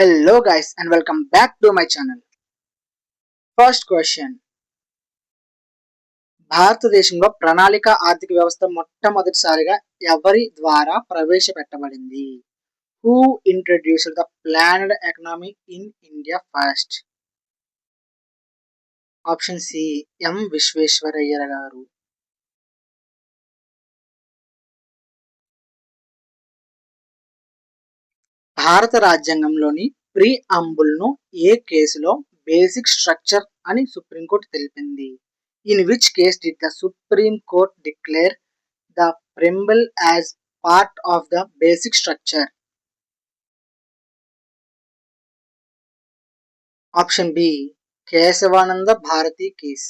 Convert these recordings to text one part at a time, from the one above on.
Hello guys and welcome back to my channel. First question భారతదేశంలో ప్రణాళిక ఆర్థిక వ్యవస్థ మొట్టమొదటిసారిగా ఎవరి ద్వారా ప్రవేశపెట్టబడింది? Who introduced the planned economy in India first option C M Visvesvaraya garu. భారత రాజ్యాంగంలోని ప్రీ అంబుల్ను ఏ కేసులో బేసిక్ స్ట్రక్చర్ అని సుప్రీంకోర్టు తెలిపింది? In which case did the supreme court declare the preamble as part of the basic structure? Option B Kesavananda Bharati case.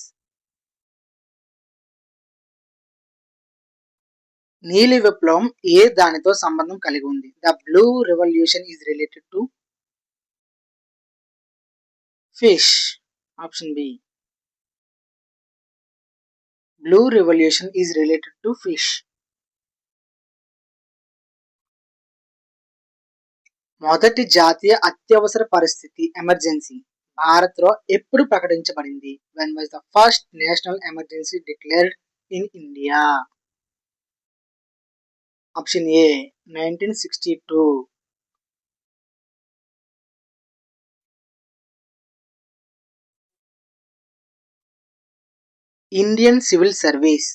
నీలి విప్లవం ఏ దానితో సంబంధం కలిగి ఉంది? The blue revolution is related to fish. Option B. Blue revolution is related to fish. మొదటి జాతీయ అత్యవసర పరిస్థితి ఎమర్జెన్సీ. భారత్లో ఎప్పుడు ప్రకటించబడింది? When was the first national emergency declared in India option A nineteen sixty two. Indian civil service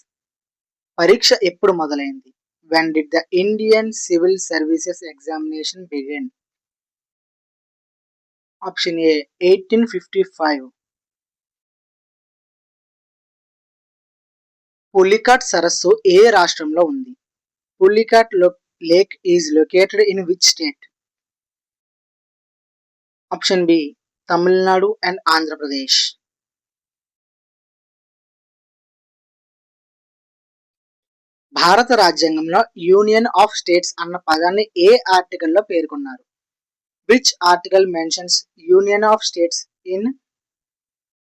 పరీక్ష ఎప్పుడు మొదలైంది? When did the Indian civil services examination begin option A eighteen fifty five Pulicat సరస్సు ఏ రాష్ట్రంలో ఉంది? Pulicat lake is located in which state option B Tamil Nadu and Andhra Pradesh భారత రాజ్యాంగంలో union of states అన్న పదాన్ని ఏ ఆర్టికల్లో పేర్కొన్నారు? Which article mentions union of states in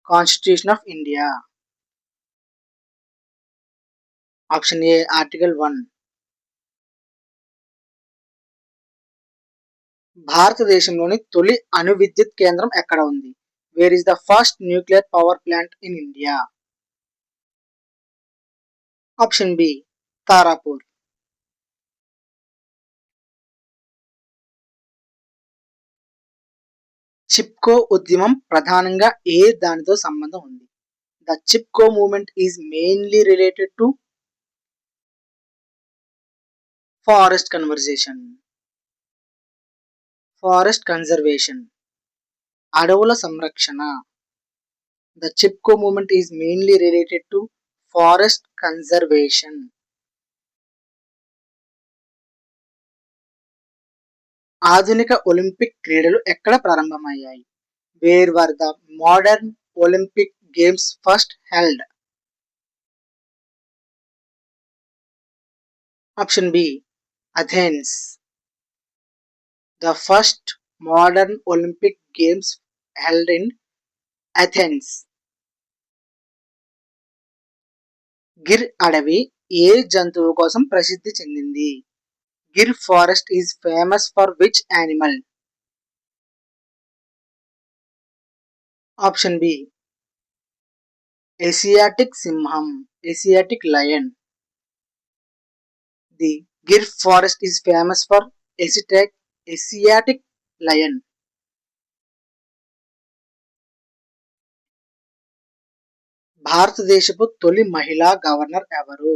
constitution of India option A article one భారతదేశంలోని తొలి అణు విద్యుత్ కేంద్రం ఎక్కడ ఉంది? Where is the first nuclear power plant in India option B Tarapur Chipko ఉద్యమం ప్రధానంగా ఏ దానితో సంబంధం ఉంది? The Chipko movement is mainly related to forest conversation forest conservation అడవుల సంరక్షణ. The Chipko movement is mainly related to forest conservation. ఆధునిక Olympic క్రీడలు ఎక్కడ ప్రారంభమయ్యాయి? Where were the modern Olympic games first held. Option B Athens. The first modern Olympic Games held in Athens. Gir అడవి ఏ జంతువు కోసం ప్రసిద్ధి చెందింది? Gir forest is famous for which animal? Option B Asiatic సింహం Asiatic lion. The Gir forest is famous for Asiatic Asiatic lion భారతదేశపు తొలి మహిళా గవర్నర్ ఎవరు?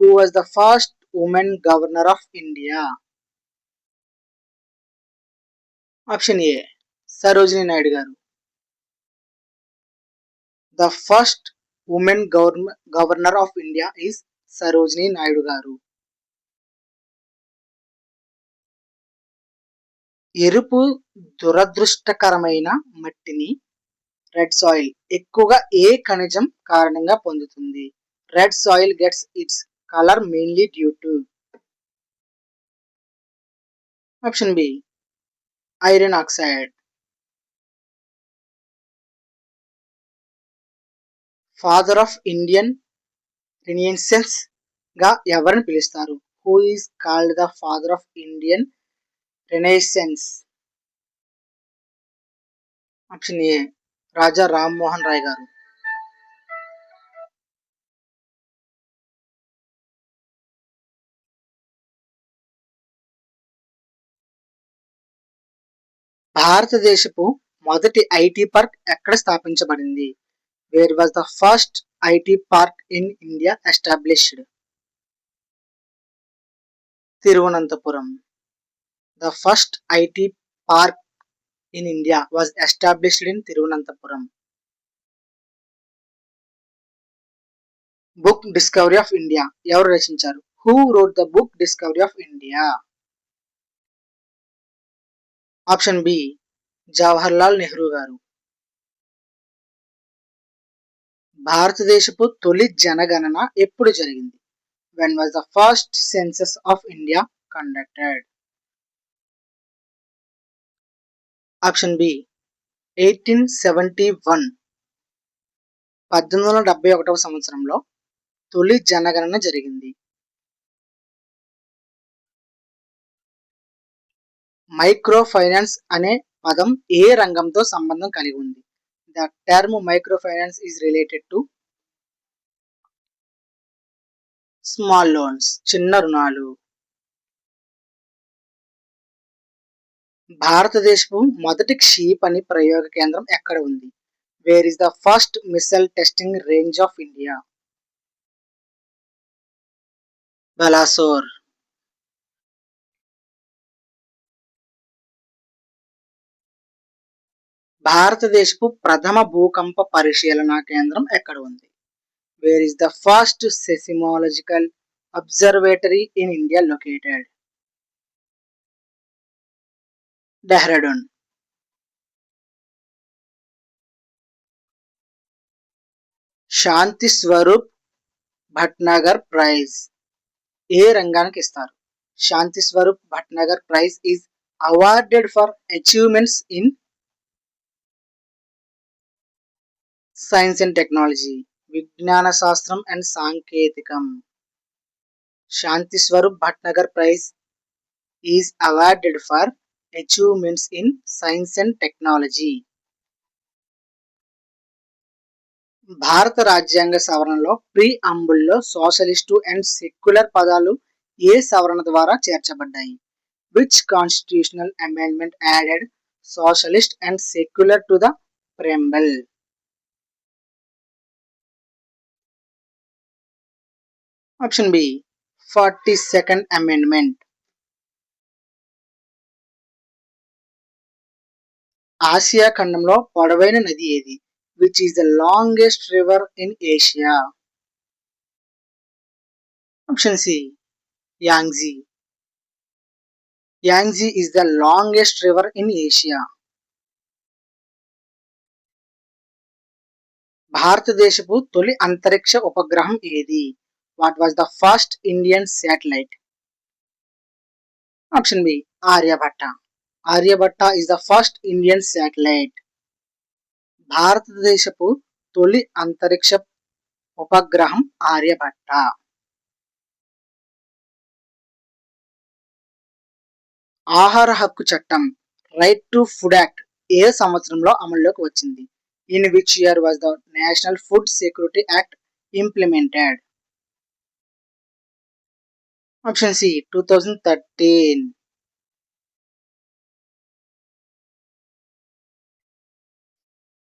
Who was the first woman governor of India option A Sarojini Naidu garu. The first woman governor of India is Sarojini Naidu garu. ఎరుపు దురదృష్టకరమైన మట్టిని red soil ఎక్కువగా ఏ ఖనిజం కారణంగా పొందుతుంది? Red soil gets its colour mainly due to option B iron oxide. Father of Indian రినియన్సెన్స్గా ఎవరిని పిలుస్తారు? Who is called the father of Indian renaissance option A Raja Rammohan Roy garu. భారతదేశపు మొదటి IT park ఎక్కడ స్థాపించబడింది? Where was the first IT park in India established? Thiruvananthapuram. The first IT park in India was established in Thiruvananthapuram. Book discovery of India. ఎవరు రచించారు? Who wrote the book discovery of India? Option B Jawaharlal Nehru garu. భారతదేశపు తొలి జనగణన ఎప్పుడు జరిగింది? When was the first census of India conducted option B eighteen seventy one. పద్దెనిమిది వందల డెబ్బై ఒకటవ సంవత్సరంలో తొలి జనగణన జరిగింది. మైక్రో ఫైనాన్స్ అనే పదం ఏ రంగంతో సంబంధం కలిగి ఉంది? The term micro finance is related to small loans చిన్న రుణాలు భారతదేశపు మొదటి క్షిపణి ప్రయోగ కేంద్రం ఎక్కడ ఉంది? Where is the first missile testing range of India Balasore భారతదేశపు ప్రథమ భూకంప పరిశీలన కేంద్రం ఎక్కడ ఉంది? Where is the first seismological observatory in India located Dehradun. Shanti Swarup Bhatnagar prize. ఏ రంగానికి ఇస్తారు? Shanti Swarup Bhatnagar prize is awarded for achievements in science and technology విజ్ఞాన శాస్త్రం and సాంకేతికం. Shanti Swarup Bhatnagar prize is awarded for achievements in science and technology భారత రాజ్యాంగ సవరణలో ప్రీ అంబుల్లో socialist and secular పదాలు ఏ సవరణ ద్వారా చేర్చబడ్డాయి? Which constitutional amendment added socialist and secular to the preamble option B forty second amendment Asia ఖండంలో పొడవైన నది ఏది? Which is the longest river in Asia option C Yangtze Yangtze is the longest river in Asia భారతదేశపు తొలి అంతరిక్ష ఉపగ్రహం ఏది? What was the first Indian satellite option B Aryabhata Aryabhata is the first Indian satellite భారతదేశపు తొలి అంతరిక్ష ఉపగ్రహం ఆర్యభట్ట. ఆహార హక్కు చట్టం రైట్ టు ఫుడ్ యాక్ట్ ఏ సంవత్సరంలో అమల్లోకి వచ్చింది? In which year was the national food security act implemented option C two thousand thirteen